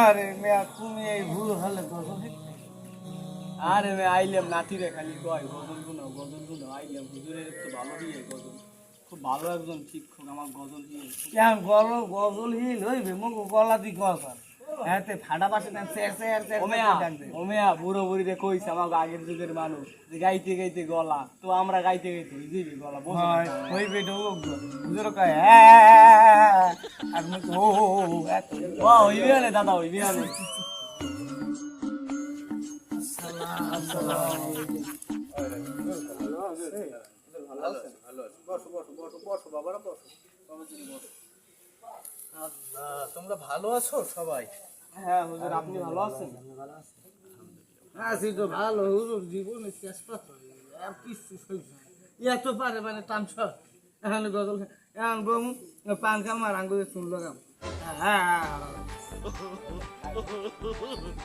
আরে মেয়া তুমি এই ভুল হলে গজল আরে মে আইলাম নাতিরে খালি কয় গজল গুনো গজল গুনো আইলাম। হুজুরের একটু ভালো দিয়ে গজল। খুব ভালো একজন শিক্ষক আমার গজল দিয়ে। কেন গল গজল হিল হইবে মোক গলা দি গজল এতে ফাটা পাশে না ওমেয়া ওমেয়া বুড়ো বুড়িরে কইছে আমার আগের যুগের মানুষ যে গাইতে গাইতে গলা তো আমরা গাইতে গাইতে দিবি গলা হয় হইবে ঢোক হুজুর কয় হ্যাঁ তোমরা ভালো আছো সবাই হ্যাঁ আপনি ভালো আছেন আছি তো ভালো শেষ কিছু এত পারে মানে টানছ এখন গজল পান আর আঙ্গুলে হ্যাঁ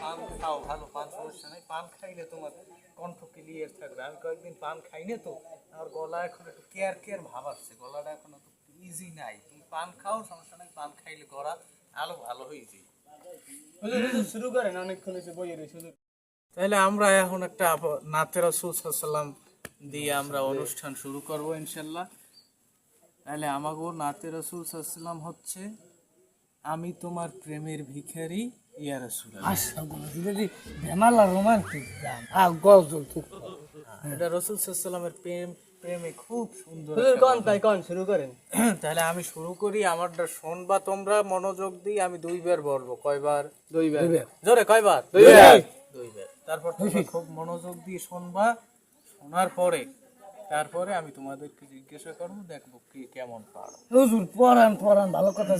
পান খাও ভালো পান সমস্যা নাই পান খাইলে তোমার কণ্ঠ ক্লিয়ার থাকবে আমি কয়েকদিন পান খাই না তো আমার গলা এখন একটু কেয়ার কেয়ার ভাব আসছে গলাটা এখন ইজি নাই তুমি পান খাও সমস্যা নাই পান খাইলে গলা আলো ভালো হয়ে যায় শুরু করেন অনেকক্ষণ এসে বইয়ে রয়েছে তাহলে আমরা এখন একটা আপ- নাতে রসুল সাল্লাম দিয়ে আমরা অনুষ্ঠান শুরু করব ইনশাল্লাহ তাহলে আমাগো নাতে রসুল সাল্লাম হচ্ছে আমি তোমার প্রেমের ভিখারি ইয়া রসুল আশা যদি বেমালা রোমান্টিক গান? আর গজল এটা রসুল সাল্লামের প্রেম প্রেমে খুব সুন্দর কন তাই কন শুরু করেন। তাহলে আমি শুরু করি আমারটা শোনবা তোমরা মনোযোগ দিই আমি দুইবার বলব কয়বার? দুইবার। জোরে কয়বার? দুইবার। দুইবার। তারপর তোমরা খুব মনোযোগ দিয়ে শুনবা শোনার পরে তারপরে আমি তোমাদেরকে জিজ্ঞাসা করব দেখব কি কেমন পারো। হুজুর পড়ান পড়ান ভালো কথা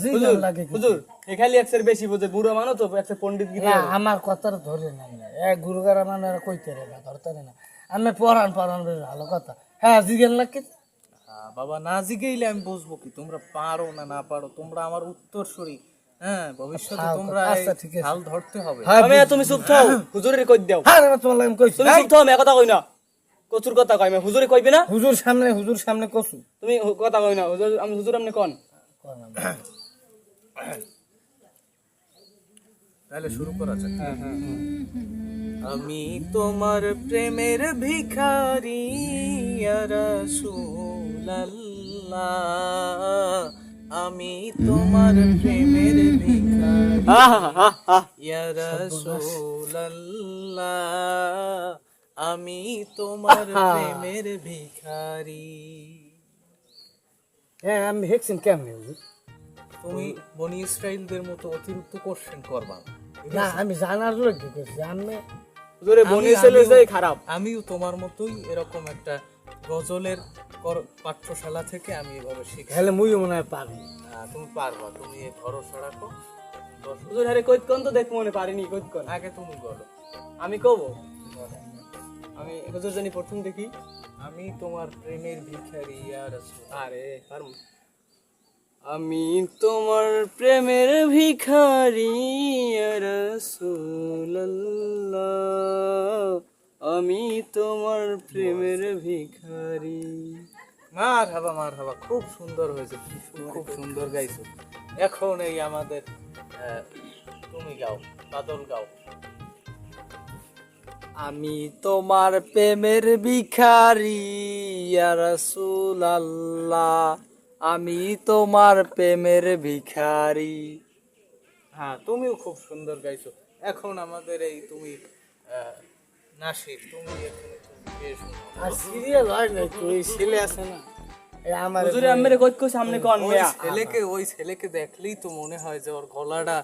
লাগে হুজুর এ খালি একসের বেশি বোঝে বুড়ো মানো তো একসের পণ্ডিত গিরি আমার কথাটা ধরে না না। এক গুরুগারা মানে কইতে রে না ধরতে রে না। আমি পড়ান পড়ান ভালো কথা। হ্যাঁ জিগান লাগে হ্যাঁ, বাবা না জিগেইলে আমি বুঝব কি তোমরা পারো না না পারো তোমরা আমার উত্তর সরি হ্যাঁ ভবিষ্যতে তোমরা আচ্ছা, ঠিক হাল ধরতে হবে। আমি তুমি চুপ থাও হুজুরের কই দাও। হ্যাঁ তোমার লাগে কইছি তুমি চুপ থাও আমি কথা কই না। কচুর কথা কই আমি হুজুরে কইবে না? হুজুর সামনে হুজুর সামনে কচু। তুমি কথা কই না হুজুর আমি হুজুর আপনি কোন। তাহলে শুরু করা যাক। আমি তোমার প্রেমের ভিখারি ইয়া রাসূলুল্লাহ। আমি তোমার প্রেমের ভিখারি ইয়া রাসূলুল্লাহ। আমি তোমার প্রেমের ভিখারি। হ্যাঁ আমি হেকছেন কেমনে তুমি বনি ইসরাইলদের মতো অতিরিক্ত কোশ্চেন করবা না। আমি জানার লোক করছি আমি হুজুরে বনি যাই খারাপ। আমিও তোমার মতোই এরকম একটা গজলের পাঠ্যশালা থেকে আমি এভাবে শিখি হেলে মুই মনে হয় পারব। তুমি পারবা তুমি এই ভরসা রাখো। বস। হুজুর আরে কইত তো দেখ মনে পারিনি কইত কোন আগে তুমি বলো। আমি কব? আমি হুজুর জানি প্রথম দেখি আমি তোমার প্রেমের ভিখারি রাসূল আরে পারমু আমি তোমার প্রেমের ভিখারি রাসূলুল্লাহ আমি তোমার প্রেমের ভিখারি। মার হাবা মার হাবা খুব সুন্দর হয়েছে খুব সুন্দর- গাইছো। এখন এই আমাদের তুমি গাও বাদল গাও। আমি তোমার প্রেমের ভিখারি রসুল আল্লাহ আমি তোমার প্রেমের ভিখারি। হ্যাঁ তুমিও খুব সুন্দর গাইছো। এখন আমাদের এই তুমি নাসির তুমি সিরিয়াল হয় না তুই ছেলে আছে না? হুজুরে আমের কইত সামনে কোন ওই ছেলেকে ওই ছেলেকে দেখলেই তো মনে হয় যে ওর গলাটা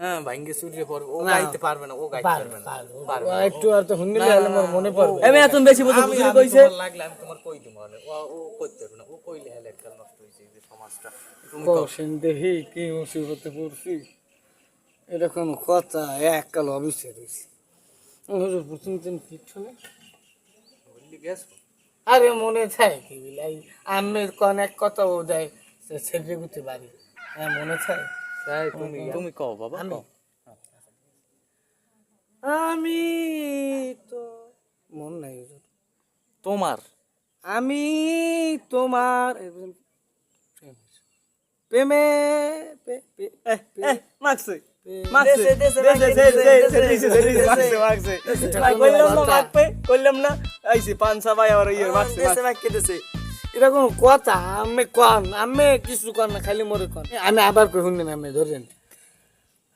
হ্যাঁ ভাঙ্গে চুরিয়ে পড়বে। ও গাইতে পারবে না ও গাইতে পারবে না। পারব। একটু আর তো শুনলে হলে মোর মনে পড়বে। এমে তুমি বেশি বুঝো আমি কইছে। লাগলে আমি তোমার কই দিব মানে ও ও কইতে পারবে না ও কইলে হেলে একটা নষ্ট হয়েছে এই যে সমাজটা। তুমি কও। দেখি কি মুসিবতে পড়ছি। এরকম কথা এক কাল অফিসে রয়েছে হুজুর প্রথম দিন পিছনে বললি গেছো? আরে মনে থাকে কি বিলাই আমের কোন এক কথা ও দেয় সে ছেলে গুতে বাড়ি। হ্যাঁ মনে থাকে। তাই তুমি তুমি কও বাবা কও। আমি তো মন নাই তোমার। আমি তোমার প্রেমে মাগছে। ভাই ইয়ে কেটেছে আমি খালি আমি আবার কই শুনেন আমি ধরেন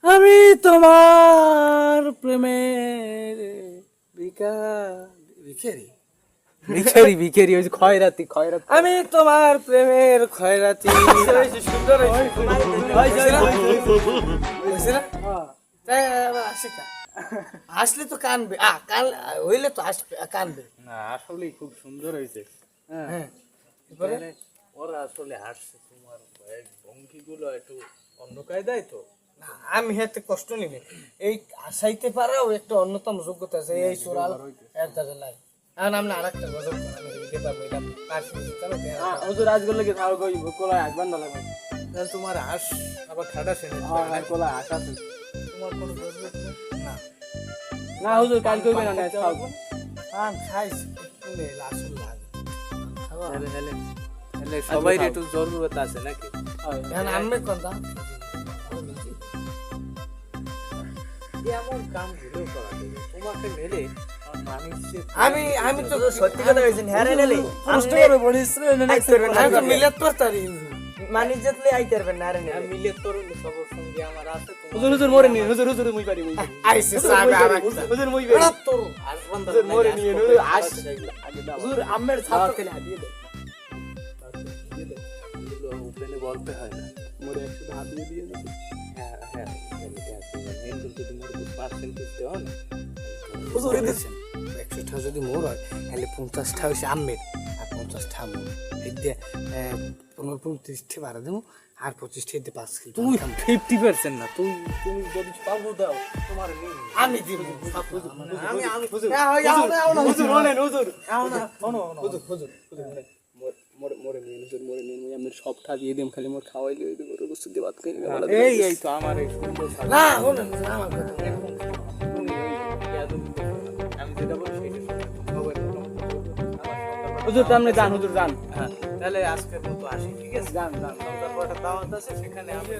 আমি তোমার প্রেমের ভিকা ভিখারি ভিখারি ওই খয়রাতি খয়রাতি আমি তোমার প্রেমের খয়রাতি সুন্দর হয়েছে। হয়েছে তাই আসে কা? আসলে তো কানবে। আ কান হইলে তো আসবে কানবে। না আসলেই খুব সুন্দর হয়েছে। হ্যাঁ। মানে ওরা আসলে হাসছে তোমার ভঙ্গিগুলো একটু অন্য কায়দায় তো? আমি হাতে কষ্ট নিবে এই আসাইতে পারাও একটা অন্যতম যোগ্যতা আছে এই সুরাল এর দ্বারা নাই। এখন আমরা আরেকটা গজল আমি দিতে পারব এটা হ্যাঁ, হুজুর কোলায় একবার না লাগে তোমার আবার খাটা আছে তোমার কোনো না না হুজুর করবে না খাব খাইস লাসুল লাগে সবাই একটু জরুরত আছে নাকি হ্যাঁ আমি আমি আমি তো সত্যি কথা কইছি হ্যাঁ মানিজ যেতলে আইতে পারবেন না রে নেলে মিলে তরুণ সবার সঙ্গে আমার আছে হুজুর হুজুর মরে নি হুজুর হুজুর মুই পারি মুই পারি। সাবে আরেকটা হুজুর মুই পারি। তোর আসবান হুজুর মরে নি হুজুর আস হুজুর আম্মের ছাত্র খেলে দিয়ে দে। ওপেনে বলতে হয় না। মরে একশো হাত দিয়ে দিয়ে দে হ্যাঁ হ্যাঁ যদি মোর পার্সেন্টেজ দেওয়া না হুজুর দিছেন একশোটা যদি মোর হয় তাহলে পঞ্চাশটা হয়েছে আমের। আর পঞ্চাশটা মোর। দিয়ে পনেরো পঁয়ত্রিশটি বাড়া দেবো আর পঁচিশটি দিয়ে পাঁচ কিলো তুমি ফিফটি পার্সেন্ট না তুমি তুমি যদি পাবো দাও তোমার আমি দিব। আমি আমি হুজুর হুজুর হুজুর হুজুর হুজুর মরে মরে হুজুর মরে সবটা দিয়ে দিম খালি মোর খাওয়াই দিব খাই এই এই তো আমার এই সুন্দর না শুনুন না আমার আমি যেটা বলি সেটা শোনো। আমার হুজুর তো আপনি যান হুজুর যান। হ্যাঁ। তাহলে আজকের মতো আসি ঠিক আছে? যান যান। তারপর একটা দাওয়াত আছে সেখানে আমি